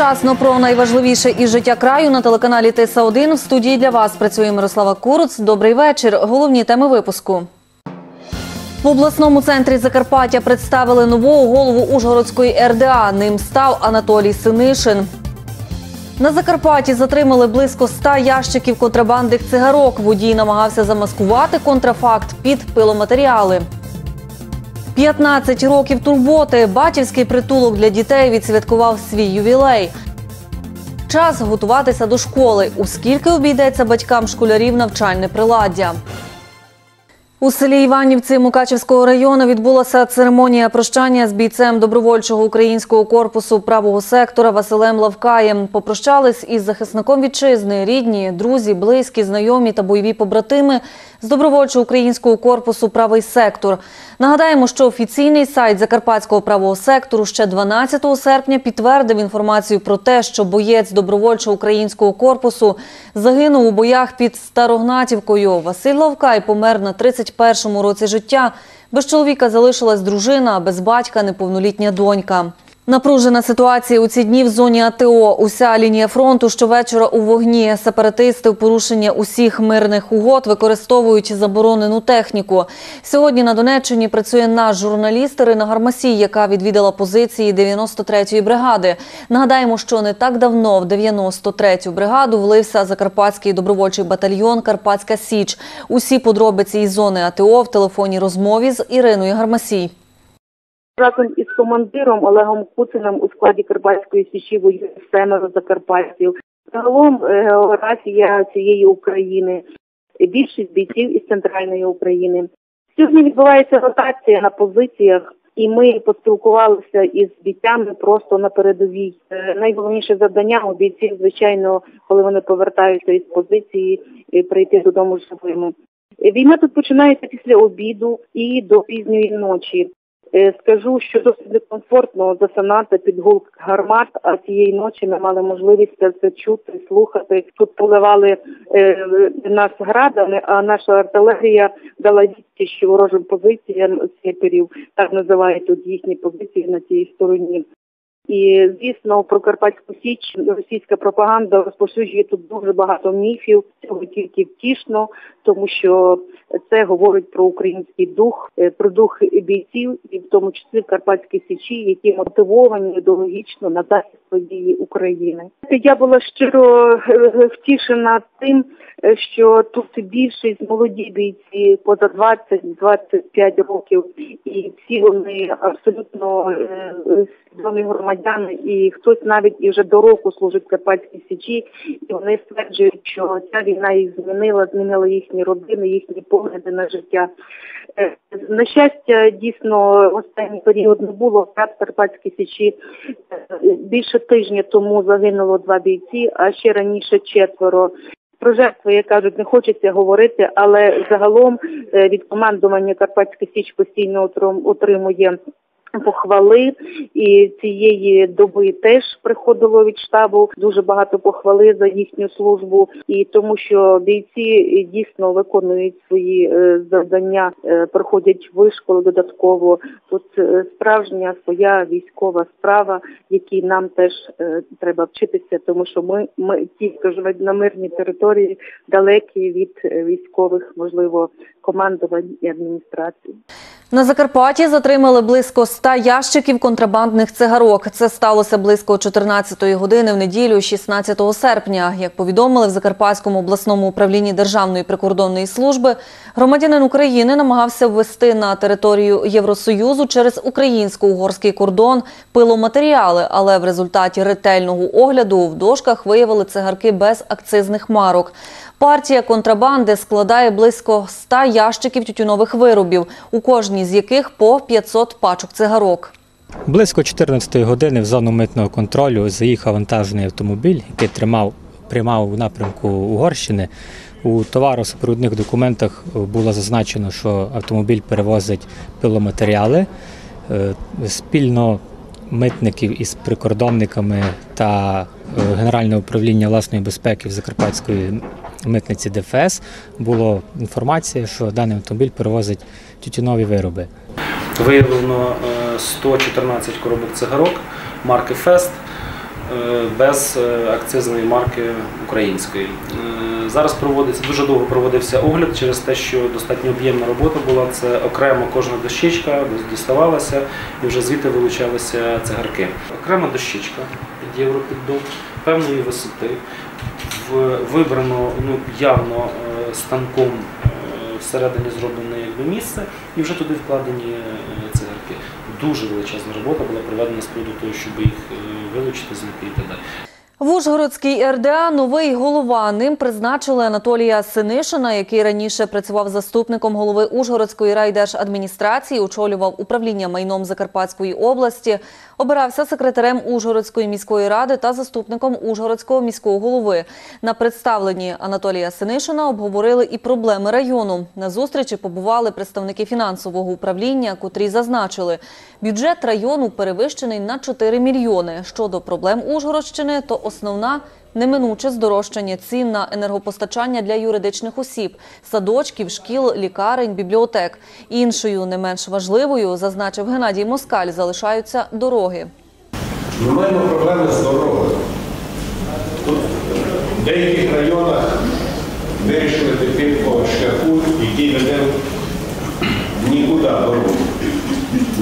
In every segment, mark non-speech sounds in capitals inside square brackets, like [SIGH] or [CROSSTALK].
Вчасно про найважливіше із життя краю на телеканалі Тиса 1 В студії для вас працює Мирослава Куруц. Добрий вечір. Головні теми випуску. В обласному центрі Закарпаття представили нового голову Ужгородської РДА. Ним став Анатолій Синишин. На Закарпатті затримали близько 100 ящиків контрабандних цигарок. Водій намагався замаскувати контрафакт під пиломатеріали. 15 років турботи. Батьківський притулок для дітей відсвяткував свій ювілей. Час готуватися до школи. У скільки обійдеться батькам школярів навчальне приладдя. У селі Іванівці Мукачевського району відбулася церемонія прощання з бійцем добровольчого українського корпусу правого сектора Василем Лавкаєм. Попрощались із захисником вітчизни, рідні, друзі, близькі, знайомі та бойові побратими з добровольчого українського корпусу Правий сектор. Нагадаємо, що офіційний сайт Закарпатського правого сектору ще 12 серпня підтвердив інформацію про те, що боєць добровольчого українського корпусу загинув у боях під Старогнатівкою. Василь Лавкай помер на 31-му році життя. Без чоловіка залишилась дружина, без батька неповнолітня донька. Напружена ситуація у ці дні в зоні АТО. Уся лінія фронту щовечора у вогні. Сепаратисти в порушення усіх мирних угод використовують заборонену техніку. Сьогодні на Донеччині працює наш журналіст Ірина Гармасій, яка відвідала позиції 93-ї бригади. Нагадаємо, що не так давно в 93-ю бригаду влився Закарпатський добровольчий батальйон Карпатська Січ. Усі подробиці із зони АТО в телефонній розмові з Іриною Гармасій. Разом із командиром Олегом Куциним у складі Карпатської січі воює семеро закарпатців. Загалом географія цієї України, більшість бійців із центральної України. Сьогодні відбувається ротація на позиціях, і ми поспілкувалися із бійцями просто на передовій. Е, Найголовніше завдання у бійців, звичайно, коли вони повертаються із позиції, е, прийти додому живими. Війна тут починається після обіду і до пізньої ночі. Е, Скажу, що досить некомфортно засинати під гул гармат, а цієї ночі ми мали можливість це все чути, слухати. Тут поливали е, нас градами, а наша артилерія дала відсті, що ворожим позиціям сніперів, так називають тут їхні позиції на тій стороні. І звісно, про Карпатську Січ російська пропаганда розпоширює тут дуже багато міфів. Цього тільки втішно, тому що це говорить про український дух, е, про дух бійців, і в тому числі в Карпатській Січі, які мотивовані ідеологічно на захист своєї України. Я була щиро е, втішена тим, е, що тут більшість молоді бійці поза 20-25 років, і всі вони абсолютно свідомі громадяни, і хтось навіть і вже до року служить в Карпатській Січі, і вони стверджують, що ця війна їх змінила, змінила їхні родини, їхні погляди на життя. Е, На щастя, дійсно останній період не було в Карпатській Січі. Е, Більше тижня тому загинуло два бійці, а ще раніше четверо. Про жертви, як кажуть, не хочеться говорити, але загалом е, від командування Карпатська Січ постійно отримує похвали, і цієї доби теж приходило від штабу дуже багато похвали за їхню службу, і тому що бійці дійсно виконують свої е, завдання, е, проходять вишколи додатково. Тут е, справжня своя військова справа, якій нам теж треба вчитися, тому що ми, ми ті, хто живе на мирній території, далекі від військових, можливо, командувань і адміністрації. На Закарпатті затримали близько 100 ящиків контрабандних цигарок. Це сталося близько 14-ї години в неділю, 16 серпня. Як повідомили в Закарпатському обласному управлінні Державної прикордонної служби, громадянин України намагався ввести на територію Євросоюзу через українсько-угорський кордон пиломатеріали, але в результаті ретельного огляду в дошках виявили цигарки без акцизних марок. Партія контрабанди складає близько 100 ящиків тютюнових виробів, у кожній з яких по 500 пачок цигарок. Близько 14 години в зону митного контролю заїхав вантажний автомобіль, який тримав, приймав у напрямку Угорщини. У товаросупровідних документах було зазначено, що автомобіль перевозить пиломатеріали. Е, Спільно митників із прикордонниками та е, Генеральне управління власної безпеки в Закарпатської митниці ДФС було інформація, що даний автомобіль перевозить тютюнові вироби. Виявлено е, 114 коробок цигарок марки Фест. е, без е, акцизної марки української. Е, Зараз проводиться дуже довго проводився огляд через те, що достатньо об'ємна робота була. Це окремо кожна дощечка діставалася і вже звідти вилучалися цигарки. Окрема дощечка під європіддон певної висоти, вибрано ну, явно е, станком е, всередині зроблене якби місце, і вже туди вкладені е, цигарки. Дуже величезна робота була проведена з приводу того, щоб їх вилучити, знайти і так далі. В Ужгородській РДА новий голова. Ним призначили Анатолія Синишина, який раніше працював заступником голови Ужгородської райдержадміністрації, очолював управління майном Закарпатської області, обирався секретарем Ужгородської міської ради та заступником Ужгородського міського голови. На представленні Анатолія Синишина обговорили і проблеми району. На зустрічі побували представники фінансового управління, котрі зазначили, бюджет району перевищений на 4 мільйони. Щодо проблем Ужгородщини, то основна неминуче здорожчання цін на енергопостачання для юридичних осіб, садочків, шкіл, лікарень, бібліотек. Іншою, не менш важливою, зазначив Геннадій Москаль, залишаються дороги. Ми маємо проблеми з дорогою. Тут в деяких районах вирішили піти по шляху, який веде нікуди дорогу.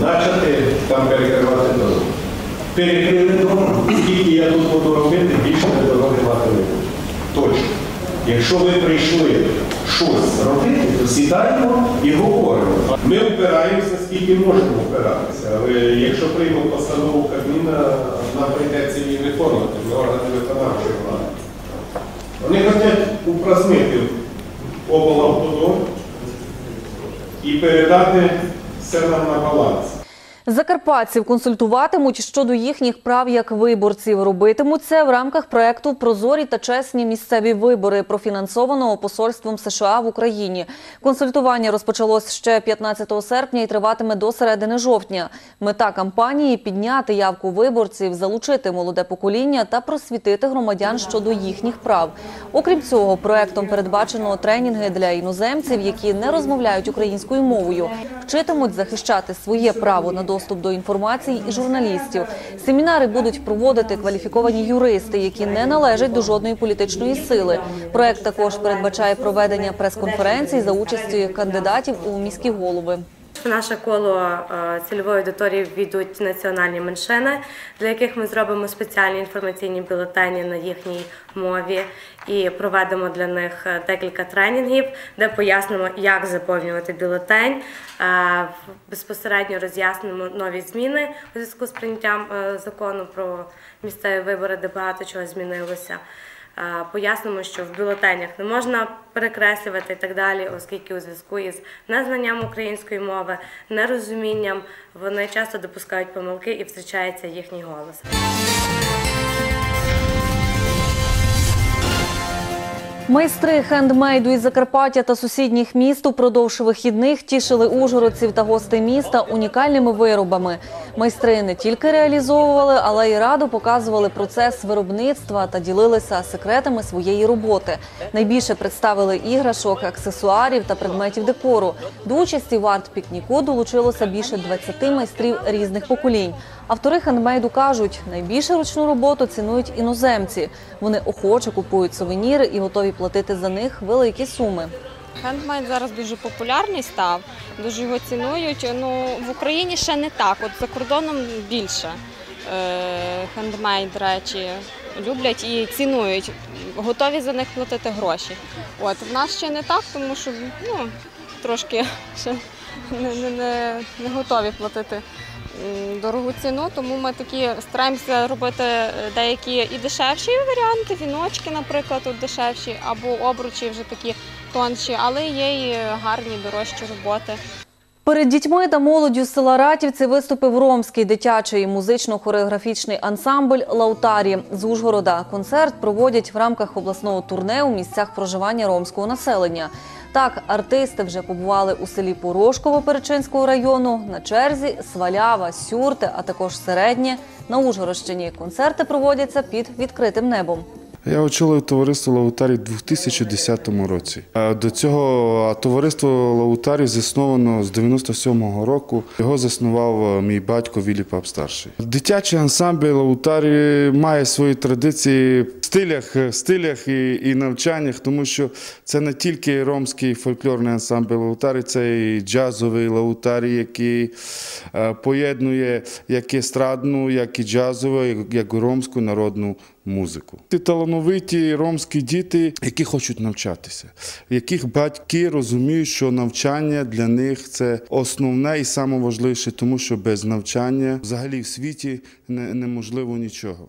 Начати там перекривати дорогу. Перекрили дорогу, скільки я тут буду робити, більше ми дороги не буду. Точно. Якщо ви прийшли щось робити, то сідаємо і говоримо. Ми опираємося, скільки можемо опиратися. Але якщо приймемо постанову Кабміна, нам прийдеться її виконувати, ми органи виконавчої влади. Вони хочуть упразнити облавтодор і передати все нам на баланс. Закарпатців консультуватимуть щодо їхніх прав як виборців. Робитимуть це в рамках проекту Прозорі та чесні місцеві вибори, профінансованого посольством США в Україні. Консультування розпочалось ще 15 серпня і триватиме до середини жовтня. Мета кампанії підняти явку виборців, залучити молоде покоління та просвітити громадян щодо їхніх прав. Окрім цього, проектом передбачено тренінги для іноземців, які не розмовляють українською мовою, вчитимуть захищати своє право на доступ до інформації і журналістів. Семінари будуть проводити кваліфіковані юристи, які не належать до жодної політичної сили. Проект також передбачає проведення прес-конференцій за участю кандидатів у міські голови. Наше коло е, цільової аудиторії війдуть національні меншини, для яких ми зробимо спеціальні інформаційні бюлетені на їхній мові і проведемо для них е, декілька тренінгів, де пояснимо, як заповнювати бюлетень. Е, Безпосередньо роз'яснимо нові зміни у зв'язку з прийняттям е, закону про місцеві вибори, де багато чого змінилося. Пояснимо, що в бюлетенях не можна перекреслювати і так далі, оскільки у зв'язку із незнанням української мови, нерозумінням вони часто допускають помилки і втрачається їхній голос. Майстри хендмейду із Закарпаття та сусідніх міст упродовж вихідних тішили ужгородців та гостей міста унікальними виробами. Майстри не тільки реалізовували, але й радо показували процес виробництва та ділилися секретами своєї роботи. Найбільше представили іграшок, аксесуарів та предметів декору. До участі в арт-пікніку долучилося більше 20 майстрів різних поколінь. Автори хендмейду кажуть, найбільше ручну роботу цінують іноземці. Вони охоче купують сувеніри і готові платити за них великі суми. Хендмейд зараз дуже популярний став, дуже його цінують. Ну, в Україні ще не так, от за кордоном більше е, хендмейд речі люблять і цінують, готові за них платити гроші. От, в нас ще не так, тому що ну, трошки [LAUGHS] ще не, не, не, готові платити дорогу ціну, тому ми такі стараємося робити е, деякі і дешевші варіанти, віночки, наприклад, от дешевші, або обручі вже такі тонші, але є і гарні дорожчі роботи. Перед дітьми та молоддю села Ратівці виступив ромський дитячий музично-хореографічний ансамбль Лаутарі з Ужгорода. Концерт проводять в рамках обласного турне у місцях проживання ромського населення. Так, артисти вже побували у селі Порошково Перечинського району, на черзі Свалява, Сюрте, а також Середнє на Ужгородщині. Концерти проводяться під відкритим небом. Я очолив товариство Лаутарі в 2010 році. До цього товариство Лаутарі засновано з 97-го року. Його заснував е, мій батько Вілі Пап старший. Дитячий ансамбль Лаутарі має свої традиції стилях, стилях і, і навчаннях, тому що це не тільки ромський фольклорний ансамбль Лаутарі, це і джазовий Лаутарі, який е, поєднує як естрадну, як і джазову, як, і ромську народну музику. Ті талановиті ромські діти, які хочуть навчатися, яких батьки розуміють, що навчання для них це основне і найважливіше, тому що без навчання взагалі в світі неможливо нічого.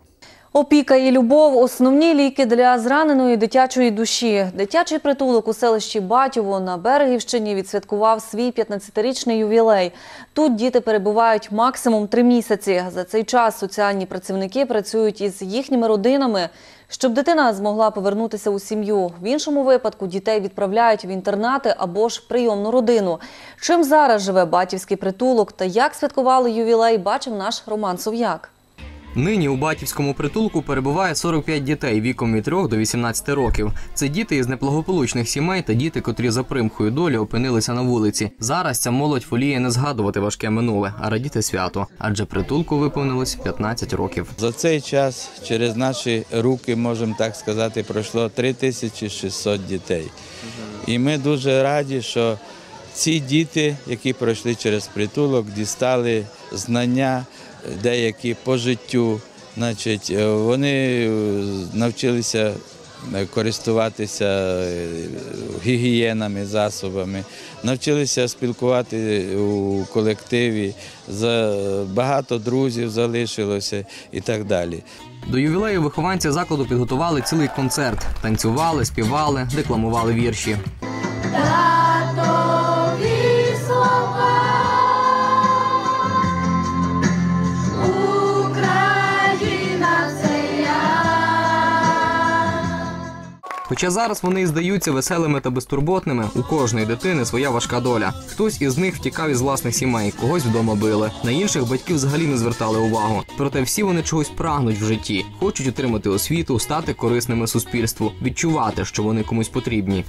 Опіка і любов основні ліки для зраненої дитячої душі. Дитячий притулок у селищі Батьово на Берегівщині відсвяткував свій 15-річний ювілей. Тут діти перебувають максимум три місяці. За цей час соціальні працівники працюють із їхніми родинами, щоб дитина змогла повернутися у сім'ю. В іншому випадку дітей відправляють в інтернати або ж прийомну родину. Чим зараз живе батьківський притулок та як святкували ювілей, бачив наш Роман Сов'як. Нині у батьківському притулку перебуває 45 дітей віком від 3 до 18 років. Це діти із неблагополучних сімей та діти, котрі за примхою долі опинилися на вулиці. Зараз ця молодь воліє не згадувати важке минуле, а радіти свято, адже притулку виповнилось 15 років. За цей час через наші руки, можемо так сказати, пройшло 3600 дітей. І ми дуже раді, що ці діти, які пройшли через притулок, дістали знання деякі по життю. Значить, е, вони е, навчилися е, користуватися гігієнами, засобами, навчилися спілкувати у колективі, багато друзів залишилося і так далі. До ювілею вихованці закладу підготували цілий концерт. Танцювали, співали, декламували вірші. Хоча зараз вони і здаються веселими та безтурботними, у кожної дитини своя важка доля. Хтось із них втікав із власних сімей, когось вдома били. На інших батьки взагалі не звертали увагу. Проте всі вони чогось прагнуть в житті, хочуть отримати освіту, стати корисними суспільству, відчувати, що вони комусь потрібні.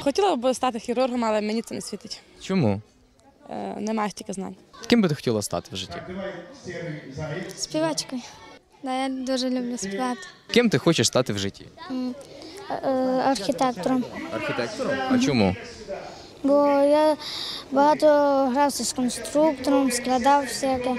Хотіла б стати хірургом, але мені це не світить. Чому? Е, немає стільки знань. Ким би ти хотіла стати в житті? Співачкою. Да, я дуже люблю співати. Ким ти хочеш стати в житті? Е, Архітектором. Архітектором? А чому? Бо я багато грався з конструктором, складав всяке.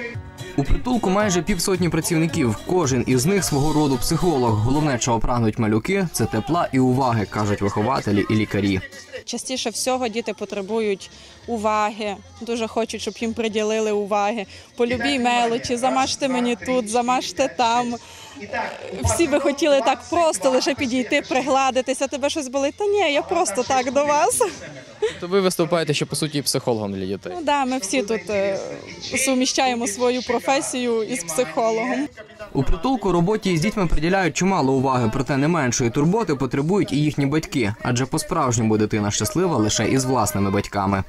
У притулку майже півсотні працівників. Кожен із них свого роду психолог. Головне, чого прагнуть малюки, це тепла і уваги, кажуть вихователі і лікарі. Частіше всього діти потребують уваги, дуже хочуть, щоб їм приділили уваги. По любій мелочі, замажте мені тут, замажте там. Всі би хотіли так просто лише підійти, пригладитися, тебе щось болить. Та ні, я просто так до вас. То ви виступаєте, що по суті психологом для дітей. Ну да, ми всі тут е, суміщаємо свою професію із психологом. У притулку роботі з дітьми приділяють чимало уваги, проте не меншої турботи потребують і їхні батьки, адже по-справжньому дитина щаслива лише із власними батьками.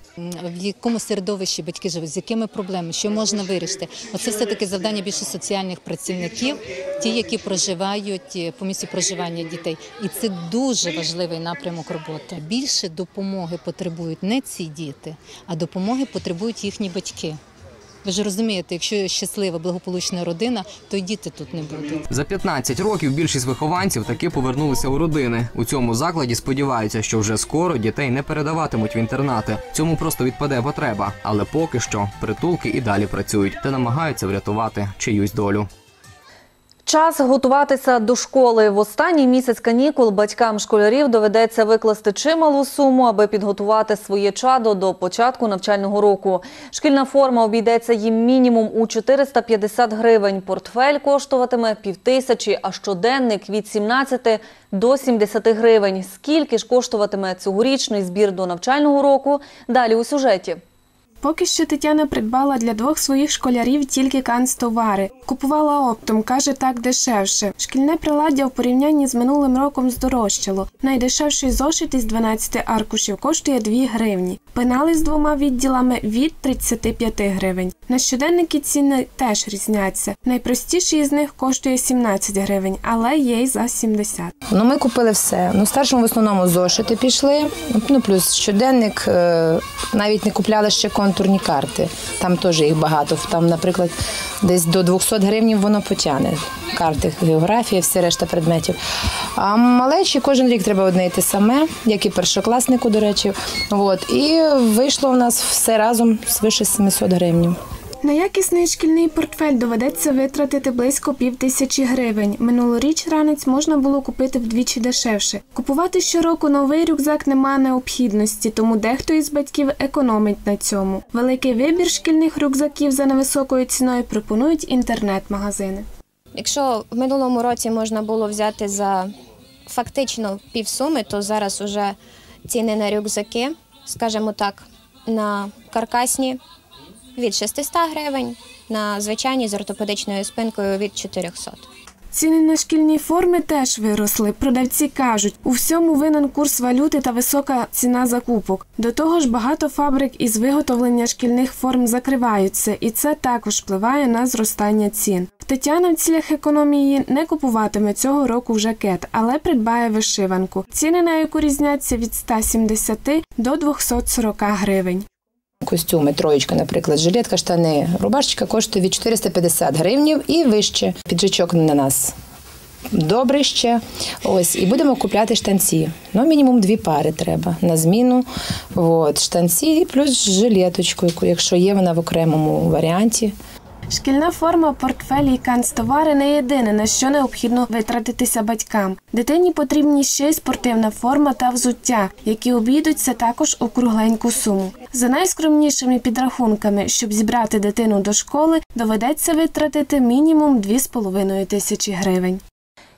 в якому середовищі батьки живуть, з якими проблемами, що можна вирішити. Оце все таки завдання більше соціальних працівників, ті, які проживають е, по місці проживання дітей. І це дуже важливий напрямок роботи. Більше допомоги потребують не ці діти, а допомоги потребують їхні батьки. Ви ж розумієте, якщо щаслива, благополучна родина, то й діти тут не будуть. За 15 років більшість вихованців таки повернулися у родини. У цьому закладі сподіваються, що вже скоро дітей не передаватимуть в інтернати. Цьому просто відпаде потреба. Але поки що притулки і далі працюють та намагаються врятувати чиюсь долю. Час готуватися до школи. В останній місяць канікул батькам школярів доведеться викласти чималу суму, аби підготувати своє чадо до початку навчального року. Шкільна форма обійдеться їм мінімум у 450 гривень. Портфель коштуватиме півтисячі, а щоденник від 17 до 70 гривень. Скільки ж коштуватиме цьогорічний збір до навчального року? Далі у сюжеті. Поки що Тетяна придбала для двох своїх школярів тільки канцтовари. Купувала оптом, каже, так дешевше. Шкільне приладдя в порівнянні з минулим роком здорожчало. Найдешевший зошит із 12 аркушів коштує 2 гривні. Пенали з двома відділами від 35 гривень. На щоденники ціни теж різняться. Найпростіший із них коштує 17 гривень, але є й за 70. Ну, ми купили все. Ну, старшому в основному зошити пішли. Ну, плюс щоденник е, навіть не купляли ще контурні карти. Там теж їх багато. Там, наприклад, десь до 200 гривень воно потягне. Карти, географія, все решта предметів. А малечі кожен рік треба одне те саме, як і першокласнику, до речі. От. І вийшло в нас все разом свише 700 гривень. На якісний шкільний портфель доведеться витратити близько пів тисячі гривень. Минулоріч ранець можна було купити вдвічі дешевше. Купувати щороку новий рюкзак немає необхідності, тому дехто із батьків економить на цьому. Великий вибір шкільних рюкзаків за невисокою ціною пропонують інтернет-магазини. Якщо в минулому році можна було взяти за фактично півсуми, то зараз уже ціни на рюкзаки, скажімо так, на каркасні від 600 гривень, на звичайні з ортопедичною спинкою від 400. Ціни на шкільні форми теж виросли. Продавці кажуть, у всьому винен курс валюти та висока ціна закупок. До того ж, багато фабрик із виготовлення шкільних форм закриваються, і це також впливає на зростання цін. Тетяна в цілях економії не купуватиме цього року жакет, але придбає вишиванку. Ціни на яку різняться від 170 до 240 гривень. Костюми, троєчка, наприклад, жилетка, штани, рубашечка коштує від 450 гривнів і вище. Піджачок на нас добре ще. Ось, і будемо купляти штанці. Ну, мінімум дві пари треба на зміну. От, штанці плюс жилеточку, якщо є вона в окремому варіанті. Шкільна форма, портфелі і канцтовари не єдине, на що необхідно витратитися батькам. Дитині потрібні ще й спортивна форма та взуття, які обійдуться також у кругленьку суму. За найскромнішими підрахунками, щоб зібрати дитину до школи, доведеться витратити мінімум 2,5 тисячі гривень.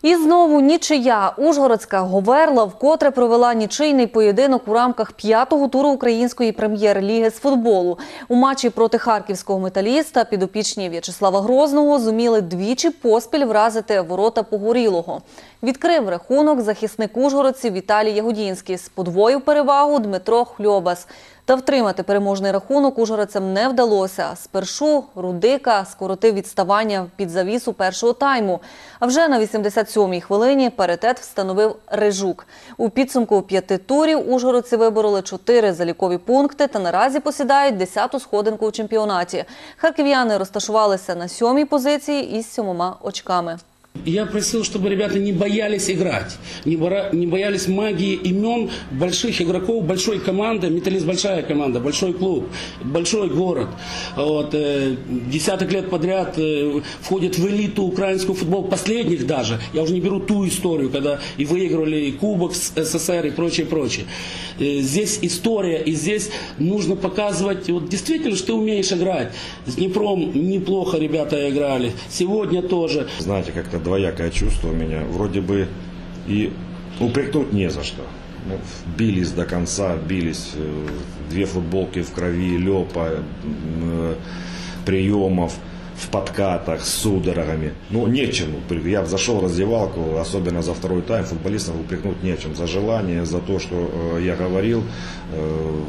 І знову нічия. Ужгородська Говерла вкотре провела нічийний поєдинок у рамках п'ятого туру української прем'єр-ліги з футболу. У матчі проти харківського металіста підопічні В'ячеслава Грозного зуміли двічі поспіль вразити ворота Погорілого. Відкрив рахунок захисник ужгородців Віталій Ягодінський. Сподвоїв перевагу Дмитро Хльобас. Та втримати переможний рахунок ужгородцям не вдалося. Спершу Рудика скоротив відставання під завісу першого тайму. А вже на 87-й хвилині паритет встановив Рижук. У підсумку п'яти турів ужгородці вибороли чотири залікові пункти та наразі посідають десяту сходинку у чемпіонаті. Харків'яни розташувалися на сьомій позиції із сьомома очками. Я просил, чтобы ребята не боялись играть, не, бора- не боялись магии имен больших игроков, большой команды. Металлист большая команда, большой клуб, большой город. Вот, э, десяток лет подряд э, входит в элиту украинского футбола, последних даже. Я уже не беру ту историю, когда и выигрывали и Кубок СССР и прочее, прочее. Э, здесь история, и здесь нужно показывать, вот действительно, что ты умеешь играть. С Днепром неплохо ребята играли. Сегодня тоже. Знаете, как-то двоякое чувство у меня. Вроде бы и упрекнуть не за что. Ну, бились до конца, бились. э, Две футболки в крови, Лепа, э, приемов в подкатах с судорогами. Ну, нечем. Я зашел в раздевалку, особенно за второй тайм, футболистов упрекнуть нечем. За желание, за то, что э, я говорил, э,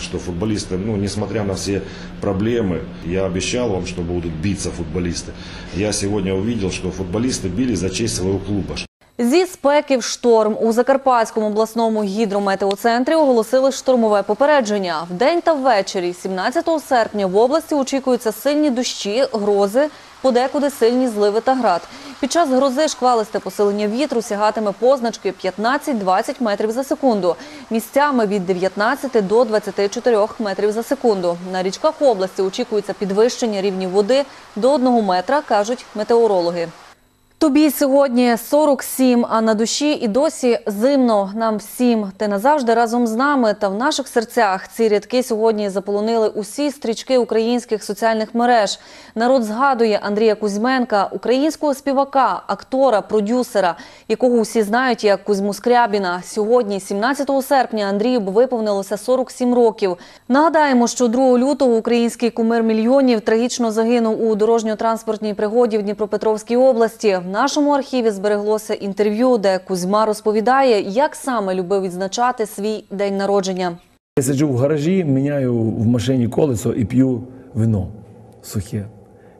что футболисты, ну, несмотря на все проблемы, я обещал вам, что будут биться футболисты. Я сегодня увидел, что футболисты били за честь своего клуба. Зі спеки в шторм у Закарпатському обласному гідрометеоцентрі оголосили штормове попередження. Вдень та ввечері, 17 серпня, в області очікуються сильні дощі, грози, подекуди сильні зливи та град. Під час грози шквалисте посилення вітру сягатиме позначки 15-20 метрів за секунду. Місцями від 19 до 24 метрів за секунду. На річках області очікується підвищення рівнів води до 1 метра, кажуть метеорологи. Тобі сьогодні 47, а на душі і досі зимно нам всім. Ти назавжди разом з нами та в наших серцях. Ці рядки сьогодні заполонили усі стрічки українських соціальних мереж. Народ згадує Андрія Кузьменка, українського співака, актора, продюсера, якого усі знають як Кузьму Скрябіна. Сьогодні, 17 серпня, Андрію б виповнилося 47 років. Нагадаємо, що 2 лютого український кумир мільйонів трагічно загинув у дорожньо-транспортній пригоді в Дніпропетровській області. Нашому архіві збереглося інтерв'ю, де Кузьма розповідає, як саме любив відзначати свій день народження. Я сиджу в гаражі, міняю в машині колесо і п'ю вино сухе.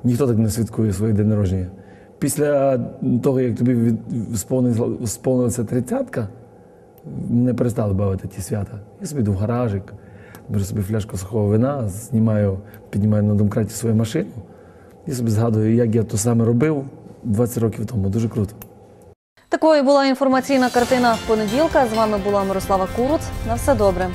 Ніхто так не святкує своє день народження. Після того, як тобі від- сповнилася тридцятка, не перестали бавити ті свята. Я собі йду в гаражик, беру собі фляжку сухого вина, знімаю, піднімаю на домкраті свою машину і собі згадую, як я то саме робив 20 років тому. Дуже круто. Такою була інформаційна картина понеділка. З вами була Мирослава Куруц. На все добре.